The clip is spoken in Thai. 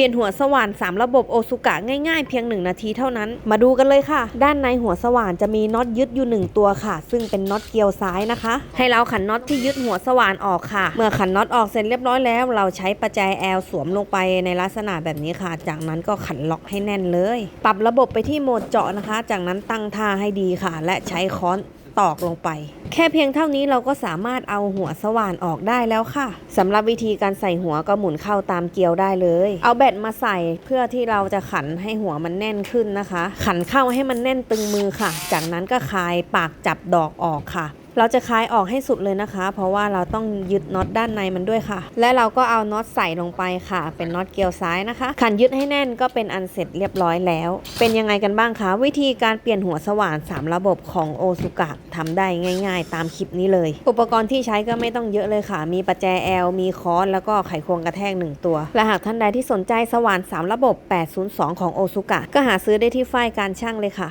ลี่ยนหัวสว่าน 3 ระบบโอซุกะง่ายๆ เพียง 1 นาทีเท่านั้น มาดูกันเลยค่ะ ด้านในหัวสว่านจะมีน็อตยึดอยู่ 1 ตัวค่ะ ซึ่งเป็นน็อตเกลียวซ้ายนะคะ ให้เราขันน็อตที่ยึดหัวสว่านออกค่ะ เมื่อขันน็อตออกเสร็จเรียบร้อยแล้ว เราใช้ประแจแอลสวมลงไปในลักษณะแบบนี้ค่ะ จากนั้นก็ขันล็อกให้แน่นเลย ปรับระบบไปที่โหมดเจาะนะคะ จากนั้นตั้งท่าให้ดีค่ะ และใช้ค้อนตอกลงไป แค่เพียงเท่านี้เราก็สามารถเอาหัวสว่านออกได้แล้วค่ะสำหรับวิธีการใส่หัวก็หมุนเข้าตามเกลียวได้เลย เอาแบตมาใส่เพื่อที่เราจะขันให้หัวมันแน่นขึ้นนะคะ ขันเข้าให้มันแน่นตึงมือค่ะ จากนั้นก็คลายปากจับดอกออกค่ะ เราจะคลายออกให้สุดเลยนะคะ เพราะว่าเราต้องยึดน็อตด้านในมันด้วยค่ะ และเราก็เอาน็อตใส่ลงไปค่ะ เป็นน็อตเกลียวซ้ายนะคะ ขันยึดให้แน่นก็เป็นอันเสร็จเรียบร้อยแล้ว เป็นยังไงกันบ้างคะ วิธีการเปลี่ยนหัวสว่าน 3 ระบบของโอซุกะทำได้ง่าย ๆ ตามคลิปนี้เลย อุปกรณ์ที่ใช้ก็ไม่ต้องเยอะเลยค่ะ มีประแจแอลมีค้อนแล้วก็ไขควงกระแทก1ตัว และหากท่านใดที่สนใจสว่าน 3 ระบบ 802 ของโอซุกะก็หาซื้อได้ที่ฝ้ายการช่างเลยค่ะ